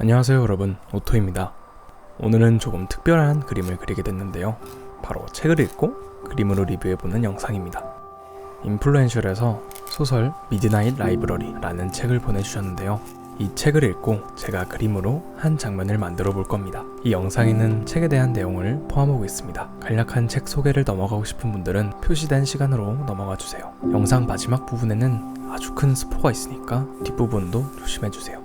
안녕하세요 여러분 오토입니다 오늘은 조금 특별한 그림을 그리게 됐는데요 바로 책을 읽고 그림으로 리뷰해보는 영상입니다 인플루엔셜에서 소설 미드나잇 라이브러리라는 책을 보내주셨는데요 이 책을 읽고 제가 그림으로 한 장면을 만들어 볼 겁니다. 이 영상에는 책에 대한 내용을 포함하고 있습니다. 간략한 책 소개를 넘어가고 싶은 분들은 표시된 시간으로 넘어가 주세요. 영상 마지막 부분에는 아주 큰 스포가 있으니까 뒷부분도 조심해 주세요.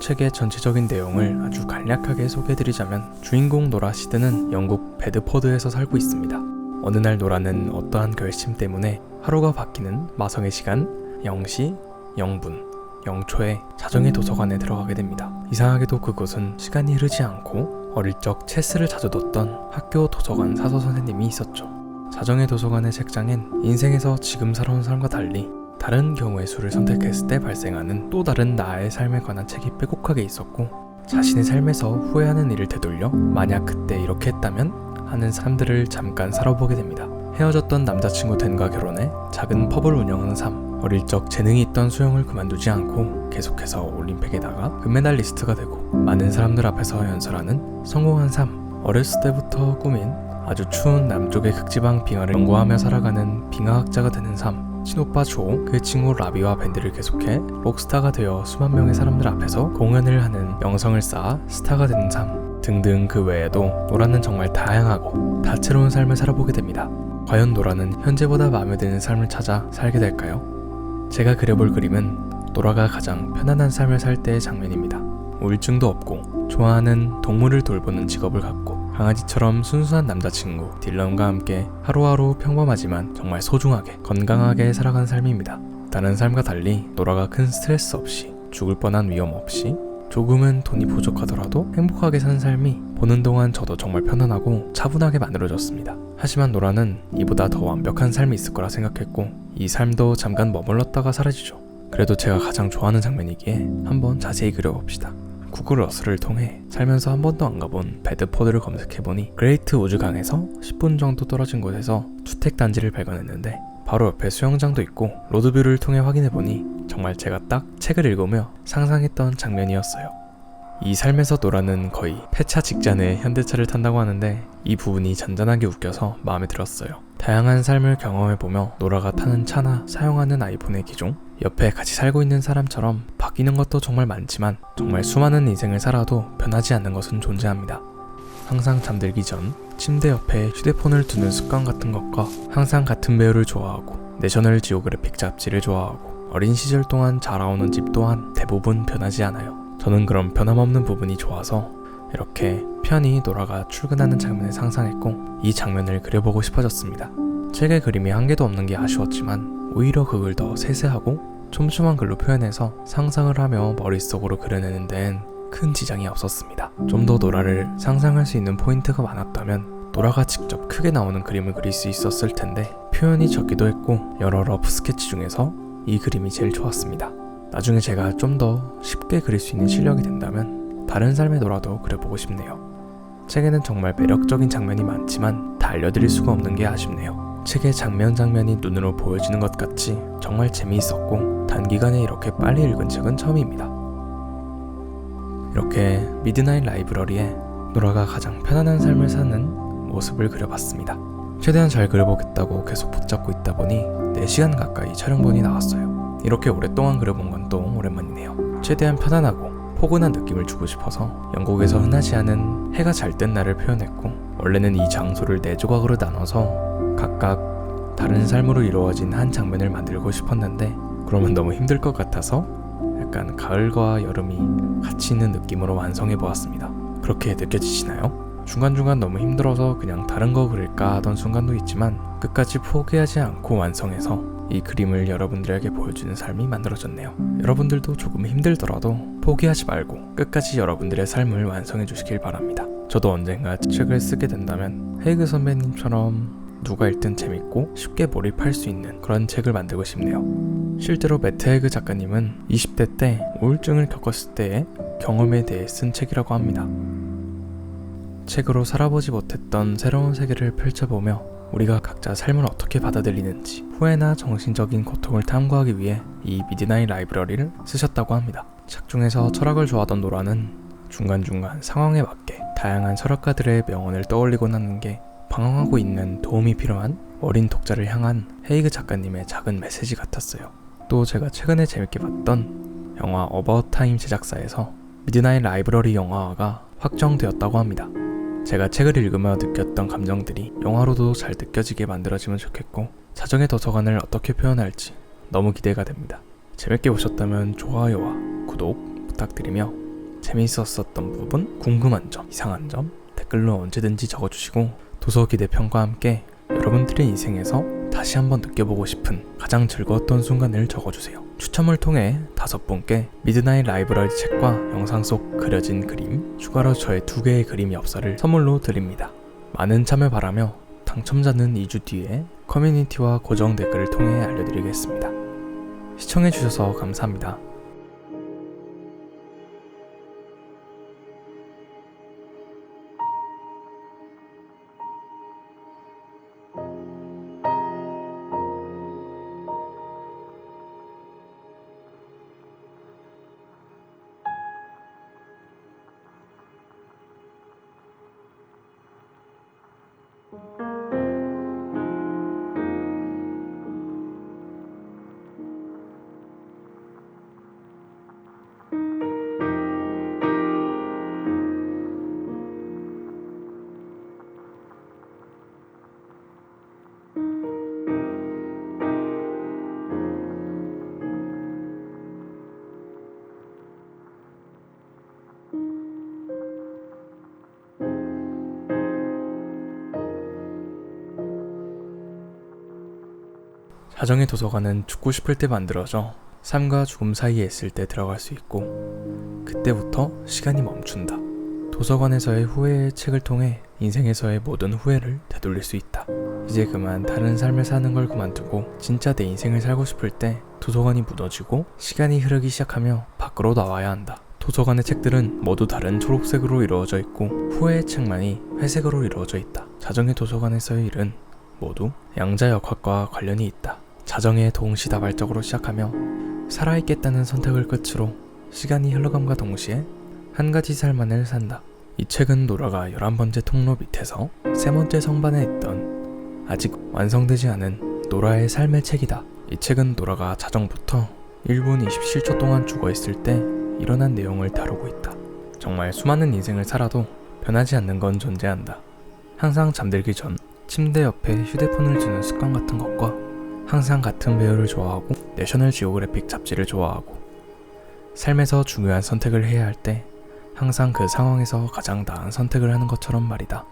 책의 전체적인 내용을 아주 간략하게 소개해드리자면 주인공 노라 시드는 영국 베드포드에서 살고 있습니다. 어느 날 노라는 어떠한 결심 때문에 하루가 바뀌는 마성의 시간 0시 0분 0초에 자정의 도서관에 들어가게 됩니다. 이상하게도 그곳은 시간이 흐르지 않고 어릴 적 체스를 자주 뒀던 학교 도서관 사서 선생님이 있었죠. 자정의 도서관의 책장엔 인생에서 지금 살아온 사람과 달리 다른 경우의 수를 선택했을 때 발생하는 또 다른 나의 삶에 관한 책이 빼곡하게 있었고 자신의 삶에서 후회하는 일을 되돌려 만약 그때 이렇게 했다면 하는 사람들을 잠깐 살아보게 됩니다. 헤어졌던 남자친구 댄과 결혼해 작은 펍을 운영하는 삶. 어릴 적 재능이 있던 수영을 그만두지 않고 계속해서 올림픽에 나가 금메달리스트가 되고 많은 사람들 앞에서 연설하는 성공한 삶. 어렸을 때부터 꾸민 아주 추운 남쪽의 극지방 빙하를 연구하며 살아가는 빙하학자가 되는 삶. 친오빠 조, 그 친구 라비와 밴드를 계속해 록스타가 되어 수만 명의 사람들 앞에서 공연을 하는 명성을 쌓아 스타가 되는 삶 등등 그 외에도 노라는 정말 다양하고 다채로운 삶을 살아보게 됩니다. 과연 노라는 현재보다 마음에 드는 삶을 찾아 살게 될까요? 제가 그려볼 그림은 노라가 가장 편안한 삶을 살 때의 장면입니다. 우울증도 없고 좋아하는 동물을 돌보는 직업을 갖고 강아지처럼 순수한 남자친구 딜런과 함께 하루하루 평범하지만 정말 소중하게 건강하게 살아가는 삶입니다. 다른 삶과 달리 노라가 큰 스트레스 없이 죽을 뻔한 위험 없이 조금은 돈이 부족하더라도 행복하게 사는 삶이 보는 동안 저도 정말 편안하고 차분하게 만들어졌습니다. 하지만 노라는 이보다 더 완벽한 삶이 있을 거라 생각했고 이 삶도 잠깐 머물렀다가 사라지죠. 그래도 제가 가장 좋아하는 장면이기에 한번 자세히 그려봅시다. 구글 어스를 통해 살면서 한 번도 안 가본 베드포드를 검색해보니 그레이트 우즈강에서 10분 정도 떨어진 곳에서 주택단지를 발견했는데 바로 옆에 수영장도 있고 로드뷰를 통해 확인해보니 정말 제가 딱 책을 읽으며 상상했던 장면이었어요. 이 삶에서 노라는 거의 폐차 직전에 현대차를 탄다고 하는데 이 부분이 잔잔하게 웃겨서 마음에 들었어요. 다양한 삶을 경험해보며 노라가 타는 차나 사용하는 아이폰의 기종, 옆에 같이 살고 있는 사람처럼 바뀌는 것도 정말 많지만 정말 수많은 인생을 살아도 변하지 않는 것은 존재합니다. 항상 잠들기 전 침대 옆에 휴대폰을 두는 습관 같은 것과 항상 같은 배우를 좋아하고 내셔널 지오그래픽 잡지를 좋아하고 어린 시절 동안 자라오는 집 또한 대부분 변하지 않아요. 저는 그런 변함없는 부분이 좋아서 이렇게 편히 노라가 출근하는 장면을 상상했고 이 장면을 그려보고 싶어졌습니다. 책의 그림이 한 개도 없는 게 아쉬웠지만 오히려 그걸 더 세세하고 촘촘한 글로 표현해서 상상을 하며 머릿속으로 그려내는 데엔 큰 지장이 없었습니다. 좀 더 노라를 상상할 수 있는 포인트가 많았다면 노라가 직접 크게 나오는 그림을 그릴 수 있었을 텐데 표현이 적기도 했고 여러 러프 스케치 중에서 이 그림이 제일 좋았습니다. 나중에 제가 좀 더 쉽게 그릴 수 있는 실력이 된다면 다른 삶의 노라도 그려보고 싶네요. 책에는 정말 매력적인 장면이 많지만 다 알려드릴 수가 없는 게 아쉽네요. 책의 장면 장면이 눈으로 보여지는 것 같이 정말 재미있었고 단기간에 이렇게 빨리 읽은 책은 처음입니다. 이렇게 미드나잇 라이브러리에 노라가 가장 편안한 삶을 사는 모습을 그려봤습니다. 최대한 잘 그려보겠다고 계속 붙잡고 있다 보니 4시간 가까이 촬영본이 나왔어요. 이렇게 오랫동안 그려본 건 또 오랜만이네요. 최대한 편안하고 포근한 느낌을 주고 싶어서 영국에서 흔하지 않은 해가 잘 뜬 날을 표현했고 원래는 이 장소를 네 조각으로 나눠서 각각 다른 삶으로 이루어진 한 장면을 만들고 싶었는데 그러면 너무 힘들 것 같아서 약간 가을과 여름이 같이 있는 느낌으로 완성해 보았습니다. 그렇게 느껴지시나요? 중간중간 너무 힘들어서 그냥 다른 거 그릴까 하던 순간도 있지만 끝까지 포기하지 않고 완성해서 이 그림을 여러분들에게 보여주는 삶이 만들어졌네요. 여러분들도 조금 힘들더라도 포기하지 말고 끝까지 여러분들의 삶을 완성해 주시길 바랍니다. 저도 언젠가 책을 쓰게 된다면 헤이그 선배님처럼 누가 읽든 재밌고 쉽게 몰입할 수 있는 그런 책을 만들고 싶네요. 실제로 매트 헤그 작가님은 20대 때 우울증을 겪었을 때의 경험에 대해 쓴 책이라고 합니다. 책으로 살아보지 못했던 새로운 세계를 펼쳐보며 우리가 각자 삶을 어떻게 받아들이는지 후회나 정신적인 고통을 탐구하기 위해 이 미드나잇 라이브러리를 쓰셨다고 합니다. 책 중에서 철학을 좋아하던 노라는 중간중간 상황에 맞게 다양한 철학가들의 명언을 떠올리곤 하는 게 방황하고 있는 도움이 필요한 어린 독자를 향한 헤이그 작가님의 작은 메시지 같았어요. 또 제가 최근에 재밌게 봤던 영화 어바웃 타임 제작사에서 미드나잇 라이브러리 영화화가 확정되었다고 합니다. 제가 책을 읽으며 느꼈던 감정들이 영화로도 잘 느껴지게 만들어지면 좋겠고 자정의 도서관을 어떻게 표현할지 너무 기대가 됩니다. 재밌게 보셨다면 좋아요와 구독 부탁드리며 재미있었던 부분, 궁금한 점, 이상한 점 댓글로 언제든지 적어주시고 도서 기대편과 함께 여러분들의 인생에서 다시 한번 느껴보고 싶은 가장 즐거웠던 순간을 적어주세요. 추첨을 통해 다섯 분께 미드나잇 라이브러리 책과 영상 속 그려진 그림, 추가로 저의 두 개의 그림 엽서를 선물로 드립니다. 많은 참여 바라며 당첨자는 2주 뒤에 커뮤니티와 고정 댓글을 통해 알려드리겠습니다. 시청해주셔서 감사합니다. 자정의 도서관은 죽고 싶을 때 만들어져 삶과 죽음 사이에 있을 때 들어갈 수 있고 그때부터 시간이 멈춘다. 도서관에서의 후회의 책을 통해 인생에서의 모든 후회를 되돌릴 수 있다. 이제 그만 다른 삶을 사는 걸 그만두고 진짜 내 인생을 살고 싶을 때 도서관이 무너지고 시간이 흐르기 시작하며 밖으로 나와야 한다. 도서관의 책들은 모두 다른 초록색으로 이루어져 있고 후회의 책만이 회색으로 이루어져 있다. 자정의 도서관에서의 일은 모두 양자역학과 관련이 있다. 자정의 동시다발적으로 시작하며 살아있겠다는 선택을 끝으로 시간이 흘러감과 동시에 한 가지 삶만을 산다. 이 책은 노라가 11번째 통로 밑에서 세 번째 성반에 있던 아직 완성되지 않은 노라의 삶의 책이다. 이 책은 노라가 자정부터 1분 27초 동안 죽어 있을 때 일어난 내용을 다루고 있다. 정말 수많은 인생을 살아도 변하지 않는 건 존재한다. 항상 잠들기 전 침대 옆에 휴대폰을 두는 습관 같은 것과 항상 같은 배우를 좋아하고 내셔널 지오그래픽 잡지를 좋아하고 삶에서 중요한 선택을 해야 할 때 항상 그 상황에서 가장 나은 선택을 하는 것처럼 말이다.